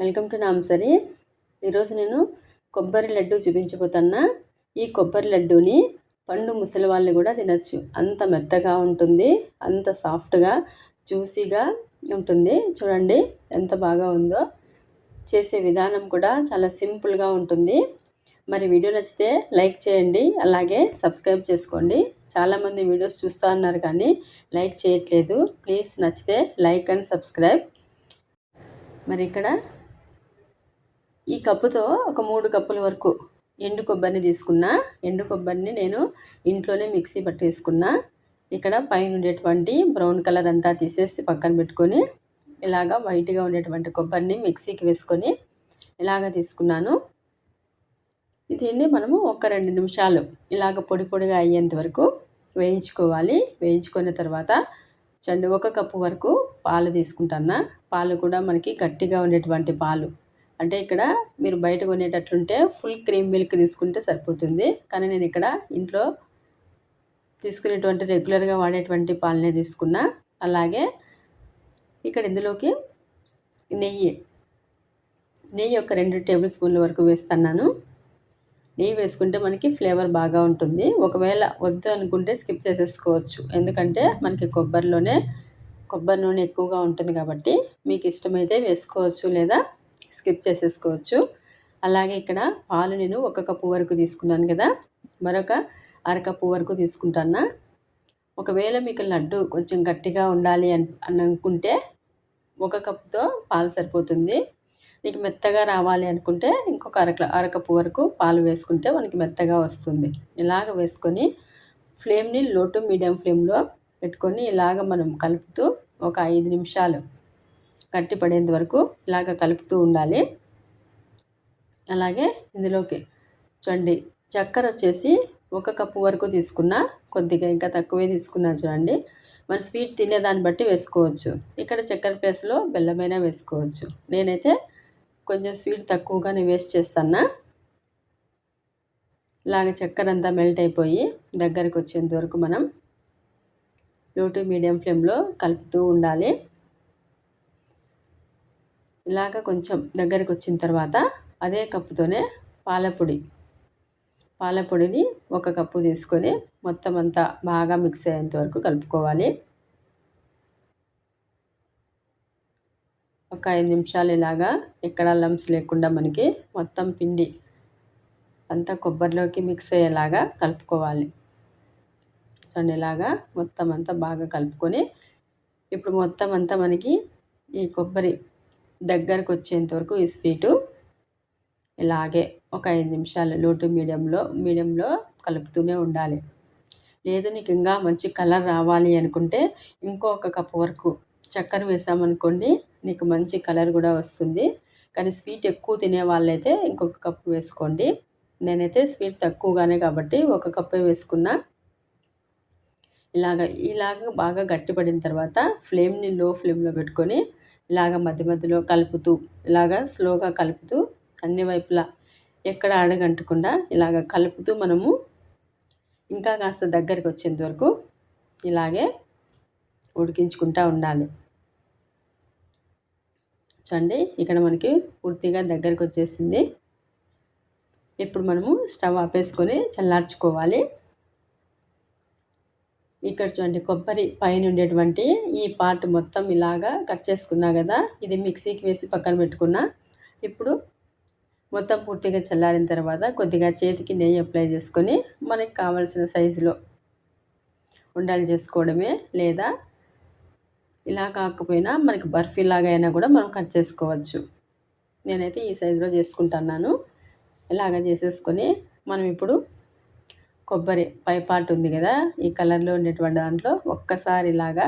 Welcome to నాంసరి ఈరోజు నేను కొబ్బరి లడ్డు చూపించబోతున్నా. ఈ కొబ్బరి లడ్డూని పండు ముసలి వాళ్ళు కూడా తినచ్చు. అంత మెత్తగా ఉంటుంది అంత సాఫ్ట్గా జ్యూసీగా ఉంటుంది. చూడండి ఎంత బాగా ఉందో. చేసే విధానం కూడా చాలా సింపుల్గా ఉంటుంది. మరి వీడియో నచ్చితే లైక్ చేయండి అలాగే సబ్స్క్రైబ్ చేసుకోండి. చాలామంది వీడియోస్ చూస్తూ ఉన్నారు కానీ లైక్ చేయట్లేదు. ప్లీజ్ నచ్చితే లైక్ అండ్ సబ్స్క్రైబ్. మరి ఇక్కడ ఈ కప్పుతో ఒక మూడు కప్పుల వరకు ఎండు కొబ్బరిని తీసుకున్నా. ఎండు కొబ్బరిని నేను ఇంట్లోనే మిక్సీ పట్టేసుకున్నా. ఇక్కడ పైన ఉండేటువంటి బ్రౌన్ కలర్ అంతా తీసేసి పక్కన పెట్టుకొని ఇలాగా వైట్గా ఉండేటువంటి కొబ్బరిని మిక్సీకి వేసుకొని ఇలాగ తీసుకున్నాను. దీన్ని మనము ఒక రెండు నిమిషాలు ఇలాగ పొడి పొడిగా అయ్యేంత వరకు వేయించుకోవాలి. వేయించుకున్న తర్వాత చండు ఒక కప్పు వరకు పాలు తీసుకుంటాను పాలు కూడా మనకి గట్టిగా ఉండేటువంటి పాలు అంటే ఇక్కడ మీరు బయట కొనేటట్లుంటే ఫుల్ క్రీమ్ మిల్క్ తీసుకుంటే సరిపోతుంది. కానీ నేను ఇక్కడ ఇంట్లో తీసుకునేటువంటి రెగ్యులర్గా వాడేటువంటి పాలనే తీసుకున్నా. అలాగే ఇక్కడ ఇందులోకి నెయ్యి నెయ్యి ఒక రెండు టేబుల్ స్పూన్ల వరకు వేస్తున్నాను. నెయ్యి వేసుకుంటే మనకి ఫ్లేవర్ బాగా ఉంటుంది. ఒకవేళ వద్దు అనుకుంటే స్కిప్ చేసేసుకోవచ్చు. ఎందుకంటే మనకి కొబ్బరిలోనే కొబ్బరి నూనె ఎక్కువగా ఉంటుంది కాబట్టి మీకు ఇష్టమైతే వేసుకోవచ్చు లేదా స్కిప్ చేసేసుకోవచ్చు. అలాగే ఇక్కడ పాలు నేను ఒక కప్పు వరకు తీసుకున్నాను కదా. మరొక అరకప్పు వరకు తీసుకుంటాను. ఒకవేళ మీకు లడ్డు కొంచెం గట్టిగా ఉండాలి అని అనుకుంటే ఒక కప్పుతో పాలు సరిపోతుంది. నీకు మెత్తగా రావాలి అనుకుంటే ఇంకొక అరక అరకప్పు వరకు పాలు వేసుకుంటే మనకి మెత్తగా వస్తుంది. ఇలాగ వేసుకొని ఫ్లేమ్ని లో టు మీడియం ఫ్లేమ్లో పెట్టుకొని ఇలాగ మనం కలుపుతూ ఒక ఐదు నిమిషాలు గట్టి పడేంత వరకు ఇలాగ కలుపుతూ ఉండాలి. అలాగే ఇందులోకి చూడండి చక్కెర వచ్చేసి ఒక కప్పు వరకు తీసుకున్నా కొద్దిగా ఇంకా తక్కువే తీసుకున్నా చూడండి. మన స్వీట్ తినేదాన్ని బట్టి వేసుకోవచ్చు. ఇక్కడ చక్కెర ప్లేస్లో బెల్లమైనా వేసుకోవచ్చు. నేనైతే కొంచెం స్వీట్ తక్కువగానే వేస్ట్ చేస్తాను ఇలాగ చక్కెర అంతా మెల్ట్ అయిపోయి దగ్గరకు వచ్చేంత వరకు మనం లో టు మీడియం ఫ్లేమ్లో కలుపుతూ ఉండాలి. ఇలాగ కొంచెం దగ్గరికి వచ్చిన తర్వాత అదే కప్పుతోనే పాలపొడి. పాలపొడిని ఒక కప్పు తీసుకొని మొత్తం అంతా బాగా మిక్స్ అయ్యేంత వరకు కలుపుకోవాలి. ఒక ఐదు నిమిషాలు ఇలాగా ఎక్కడ లంప్స్ లేకుండా మనకి మొత్తం పిండి అంతా కొబ్బరిలోకి మిక్స్ అయ్యేలాగా కలుపుకోవాలి. చూడండి ఇలాగా మొత్తం అంతా బాగా కలుపుకొని ఇప్పుడు మొత్తం అంతా మనకి ఈ కొబ్బరి దగ్గరకు వచ్చేంత వరకు ఈ స్వీటు ఇలాగే ఒక ఐదు నిమిషాలు లోటు మీడియంలో మీడియంలో కలుపుతూనే ఉండాలి. లేదు నీకు ఇంకా మంచి కలర్ రావాలి అనుకుంటే ఇంకొక కప్పు వరకు చక్కెర వేసామనుకోండి నీకు మంచి కలర్ కూడా వస్తుంది. కానీ స్వీట్ ఎక్కువ తినే వాళ్ళైతే ఇంకొక కప్పు వేసుకోండి. నేనైతే స్వీట్ తక్కువగానే కాబట్టి ఒక కప్పే వేసుకున్నా. ఇలాగ ఇలాగ బాగా గట్టిపడిన తర్వాత ఫ్లేమ్ని లో ఫ్లేమ్లో పెట్టుకొని ఇలాగ మధ్య మధ్యలో కలుపుతూ ఇలాగ స్లోగా కలుపుతూ అన్ని వైపులా ఎక్కడ అడగంటకుండా ఇలాగ కలుపుతూ మనము ఇంకా కాస్త దగ్గరికి వచ్చేంత వరకు ఇలాగే ఉడికించుకుంటూ ఉండాలి. చూడండి ఇక్కడ మనకి పూర్తిగా దగ్గరికి వచ్చేసింది. ఇప్పుడు మనము స్టవ్ ఆపేసుకొని చల్లార్చుకోవాలి. ఇక్కడ చూడండి కొబ్బరి పైన ఉండేటువంటి ఈ పార్ట్ మొత్తం ఇలాగా కట్ చేసుకున్నా కదా ఇది మిక్సీకి వేసి పక్కన పెట్టుకున్నా. ఇప్పుడు మొత్తం పూర్తిగా చల్లారిన తర్వాత కొద్దిగా చేతికి నెయ్యి అప్లై చేసుకొని మనకి కావాల్సిన సైజులో ఉండాలి చేసుకోవడమే లేదా ఇలా కాకపోయినా మనకి బర్ఫీ లాగా అయినా కూడా మనం కట్ చేసుకోవచ్చు. నేనైతే ఈ సైజులో చేసుకుంటున్నాను. ఇలాగ చేసేసుకొని మనం ఇప్పుడు కొబ్బరి పై పార్ట్ ఉంది కదా ఈ కలర్లో ఉండేటువంటి దాంట్లో ఒక్కసారి ఇలాగా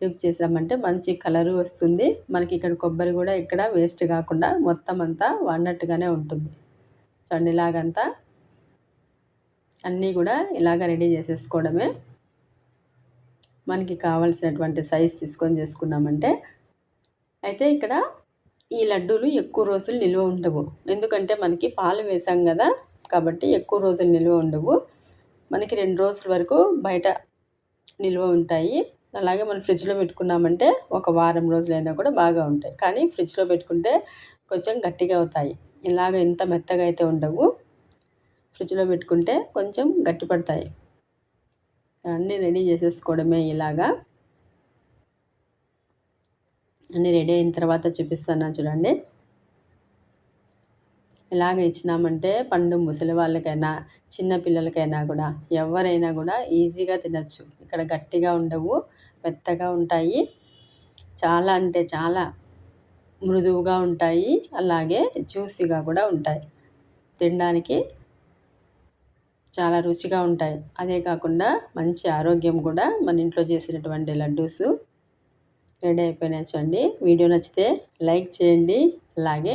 డిప్ చేసామంటే మంచి కలరు వస్తుంది. మనకి ఇక్కడ కొబ్బరి కూడా ఇక్కడ వేస్ట్ కాకుండా మొత్తం అంతా వాడినట్టుగానే ఉంటుంది. చూడండి ఇలాగంతా అన్నీ కూడా ఇలాగ రెడీ చేసేసుకోవడమే. మనకి కావలసినటువంటి సైజ్ తీసుకొని చేసుకున్నామంటే. అయితే ఇక్కడ ఈ లడ్డూలు ఎక్కువ రోజులు నిల్వ ఉండవు. ఎందుకంటే మనకి పాలు వేసాం కదా కాబట్టి ఎక్కువ రోజులు నిల్వ ఉండవు. మనకి రెండు రోజుల వరకు బయట నిల్వ ఉంటాయి. అలాగే మనం ఫ్రిడ్జ్లో పెట్టుకున్నామంటే ఒక వారం రోజులైనా కూడా బాగా ఉంటాయి. కానీ ఫ్రిడ్జ్లో పెట్టుకుంటే కొంచెం గట్టిగా అవుతాయి. ఇలాగ ఇంత మెత్తగా అయితే ఉండవు. ఫ్రిడ్జ్లో పెట్టుకుంటే కొంచెం గట్టి పడతాయి. అన్నీ రెడీ చేసేసుకోవడమే ఇలాగా. అన్నీ రెడీ అయిన తర్వాత చూపిస్తాను చూడండి. ఎలాగ ఇచ్చినామంటే పండు ముసలి వాళ్ళకైనా చిన్న పిల్లలకైనా కూడా ఎవరైనా కూడా ఈజీగా తినచ్చు. ఇక్కడ గట్టిగా ఉండవు మెత్తగా ఉంటాయి. చాలా అంటే చాలా మృదువుగా ఉంటాయి. అలాగే జ్యూసీగా కూడా ఉంటాయి. తినడానికి చాలా రుచిగా ఉంటాయి. అదే కాకుండా మంచి ఆరోగ్యం కూడా మన ఇంట్లో చేసినటువంటి లడ్డూస్ రెడీ అయిపోయినాయి చూడండి. వీడియో నచ్చితే లైక్ చేయండి. అలాగే